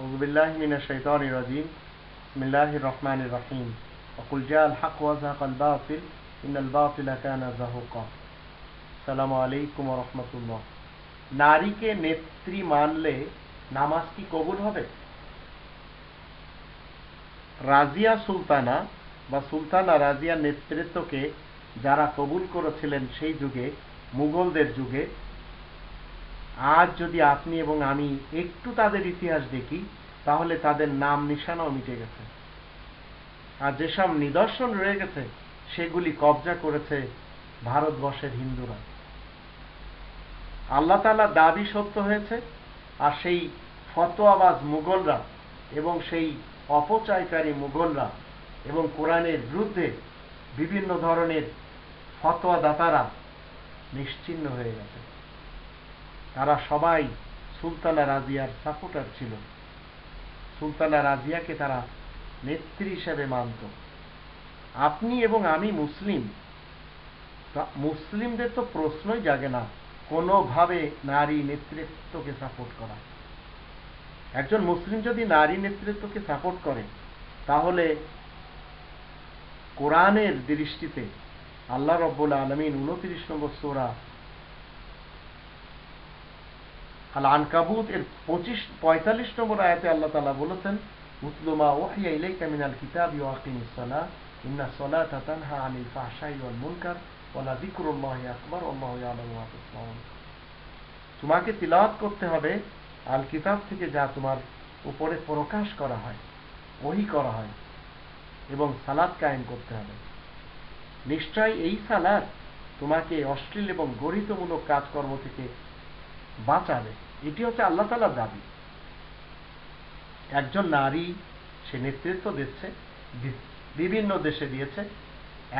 أعوذ بالله من الشيطان الرجيم بسم الله الرحمن الرحيم وقل جاء الحق وزهق الباطل إن الباطل كان زهوقا সালামু আলাইকুম রহমতুল্লাহ নারীকে নেত্রী মানলে নামাজ কি কবুল হবে রাজিয়া সুলতানা বা সুলতানা রাজিয়ার নেতৃত্বকে যারা কবুল করেছিলেন সেই যুগে মুঘলদের যুগে আজ যদি আপনি এবং আমি একটু তাদের ইতিহাস দেখি, তাহলে তাদের নাম নিশানাও মিটে গেছে। আর যেসব নিদর্শন রয়ে গেছে, সেগুলি কবজা করেছে ভারতবর্ষের হিন্দুরা। আল্লাহ তালা দাবি সত্য হয়েছে, আর সেই ফতোয়াবাজ মুঘলরা এবং সেই অপচয়কারী মুঘলরা এবং কোরআনের বিরুদ্ধে বিভিন্ন ধরনের ফতোয়া দাতারা নিশ্চিন্ন হয়ে গেছে। তারা সবাই সুলতানা রাজিয়ার সাপোর্টার ছিল। সুলতানা রাজিয়াকে তারা নেত্রী হিসেবে মানত। আপনি এবং আমি মুসলিম। মুসলিমদের তো প্রশ্নই জাগে না কোনোভাবে নারী নেতৃত্বকে সাপোর্ট করা। একজন মুসলিম যদি নারী নেতৃত্বকে সাপোর্ট করে, তাহলে কোরআনের দৃষ্টিতে আল্লাহ রব্বুল আলমিন উনত্রিশ নম্বর সোরা আল আনকাবুত এর পঁচিশ, পঁয়তাল্লিশ নম্বর আয়াতে আল্লাহ তালা বলেছেন উতলুমা কিতাব ইন্না আনিল ফাহশাই ওয়াল মুনকার ওয়ালা তোমাকে তিলাওয়াত করতে হবে আল কিতাব থেকে যা তোমার উপরে প্রকাশ করা হয়, ওহি করা হয়, এবং সালাদ কায়েম করতে হবে। নিশ্চয় এই সালাদ তোমাকে অশ্লীল এবং গরিতমূলক কাজকর্ম থেকে বাঁচাবে এটি হচ্ছে আল্লাহ তালার দাবি। একজন নারী, সে নেতৃত্ব দিচ্ছে বিভিন্ন দেশে দিয়েছে।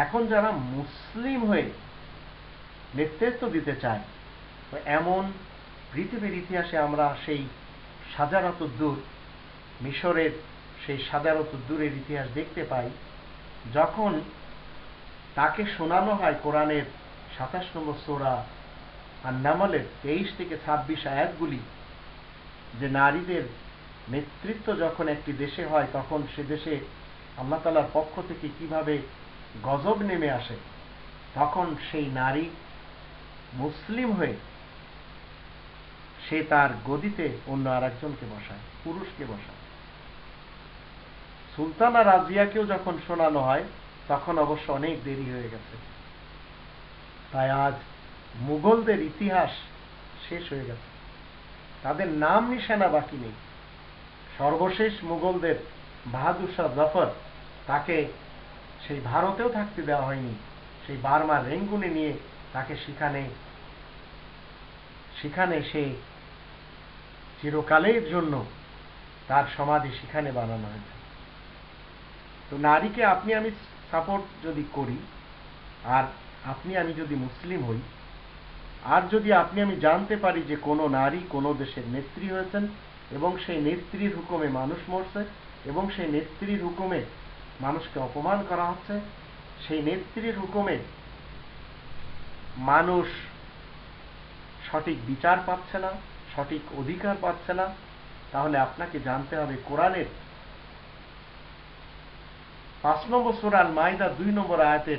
এখন যারা মুসলিম হয়ে নেতৃত্ব দিতে চায় এমন পৃথিবীর ইতিহাসে আমরা সেই সাজারত দূর মিশরের সেই সাজারত দূরের ইতিহাস দেখতে পাই, যখন তাকে শোনানো হয় কোরআনের সাতাশ নম্বর সোরা আর নামলের তেইশ থেকে ছাব্বিশ আয়াতগুলি। যে নারীদের নেতৃত্ব যখন একটি দেশে হয়, তখন সে দেশে আল্লাহ তালার পক্ষ থেকে কীভাবে গজব নেমে আসে, তখন সেই নারী মুসলিম হয়ে সে তার গদিতে অন্য আর একজনকে বসায়, পুরুষকে বসায়। সুলতানা রাজিয়াকেও যখন শোনানো হয়, তখন অবশ্য অনেক দেরি হয়ে গেছে। তাই আজ মুঘলদের ইতিহাস শেষ হয়ে গেছে। তাদের নাম নিশানা বাকি নেই। সর্বশেষ মুঘলদের বাহাদুর শাহ জফর তাকে সেই ভারতেও থাকতে দেওয়া হয়নি, সেই বার্মার রেঙ্গুনে নিয়ে তাকে সেখানে সেখানে সে চিরকালের জন্য তার সমাধি সেখানে বানানো হয়েছে। তো নারীকে আপনি আমি সাপোর্ট যদি করি, আর আপনি আমি যদি মুসলিম হই আর যদি আপনি আমি জানতে পারি যে কোনো নারী কোনো দেশের নেত্রী হয়েছেন এবং সেই নেত্রীর হুকুমে মানুষ মরছে এবং সেই নেত্রীর হুকুমে মানুষকে অপমান করা হচ্ছে, সেই নেত্রীর হুকুমে মানুষ সঠিক বিচার পাচ্ছে না, সঠিক অধিকার পাচ্ছে না, তাহলে আপনাকে জানতে হবে কোরআনের পাঁচ নম্বর সুরাল মাইদা দুই নম্বর আয়াতের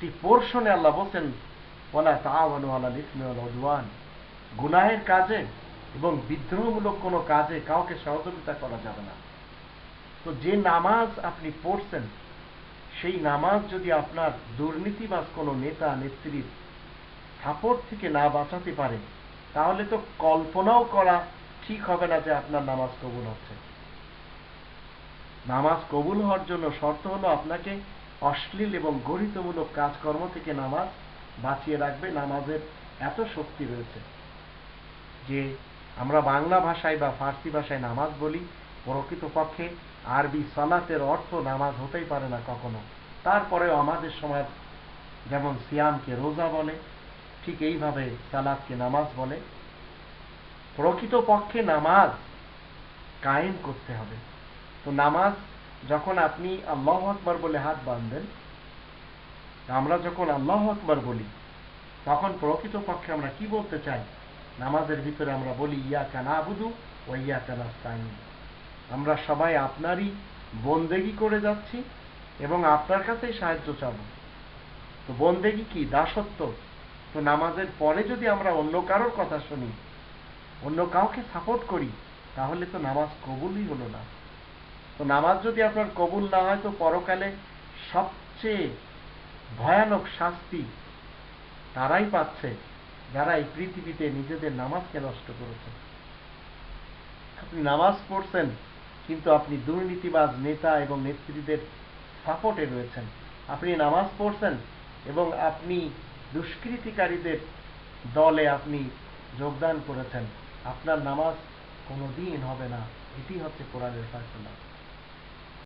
টি পোর্শনে আল্লাহ বলছেন ওলা তাওয়ানু আলা লিসমি ওয়াল গুনাহের কাজে এবং বিদ্রোহমূলক কোনো কাজে কাউকে সহযোগিতা করা যাবে না। তো যে নামাজ আপনি পড়ছেন, সেই নামাজ যদি আপনার দুর্নীতিবাজ কোনো নেতা নেত্রীর সাপোর্ট থেকে না বাঁচাতে পারে, তাহলে তো কল্পনাও করা ঠিক হবে না যে আপনার নামাজ কবুল হচ্ছে। নামাজ কবুল হওয়ার জন্য শর্ত হলো আপনাকে অশ্লীল এবং গরিতমূলক কাজকর্ম থেকে নামাজ বাঁচিয়ে রাখবে, নামাজের এত শক্তি রয়েছে যে আমরা বাংলা ভাষায় বা ফার্সি ভাষায় নামাজ বলি, প্রকৃতপক্ষে আরবি সালাতের অর্থ নামাজ হতেই পারে না কখনো। তারপরেও আমাদের সমাজ যেমন সিয়ামকে রোজা বলে, ঠিক এইভাবে সালাদকে নামাজ বলে। প্রকৃতপক্ষে নামাজ কায়েম করতে হবে। তো নামাজ যখন আপনি আল্লাহ আকবর বলে হাত বাঁধবেন আমরা যখন আল্লাহ আকবর বলি, তখন প্রকৃতপক্ষে আমরা কি বলতে চাই? নামাজের ভিতরে আমরা বলি ইয়া কানা আবুদু ও ইয়া কানা আমরা সবাই আপনারই বন্দেগি করে যাচ্ছি এবং আপনার কাছেই সাহায্য চাব। তো বন্দেগি কি? দাসত্ব? তো নামাজের পরে যদি আমরা অন্য কারোর কথা শুনি, অন্য কাউকে সাপোর্ট করি, তাহলে তো নামাজ কবুলই হলো না। তো নামাজ যদি আপনার কবুল না হয়, তো পরকালে সবচেয়ে ভয়ানক শাস্তি তারাই পাচ্ছে যারা এই পৃথিবীতে নিজেদের নামাজকে নষ্ট করেছে। আপনি নামাজ পড়ছেন, কিন্তু আপনি দুর্নীতিবাজ নেতা এবং নেত্রীদের সাপোর্টে রয়েছেন। আপনি নামাজ পড়ছেন এবং আপনি দুষ্কৃতিকারীদের দলে আপনি যোগদান করেছেন। আপনার নামাজ কোনো দিন হবে না। এটি হচ্ছে কোরআনের ফয়সলা।